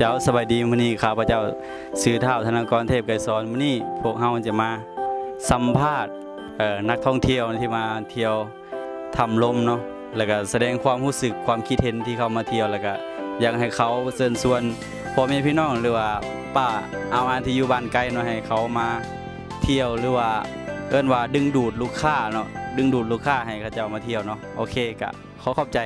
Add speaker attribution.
Speaker 1: เจ้าสบายดีมื้อนี้ข้าพเจ้าซื้อเท่าธนากรเทพไกรสอนมื้อนี้พวกเฮาจะมาสัมภาษณ์นักท่องเที่ยวที่มาเที่ยวทำลมเนาะแล้วก็แสดงความรู้สึกความคิดเห็นที่เขามาเที่ยวแล้วก็อยากให้เขาเชิญชวนพ่อแม่พี่น้องหรือว่าป้าเอาอันที่อยู่บ้านไกลเนาะให้เขามาเที่ยวหรือว่าเอิ้นว่าดึงดูดลูกค้าเนาะดึงดูดลูกค้าให้เขาเจ้ามาเที่ยวเนาะโอเคกะขอขอบใจ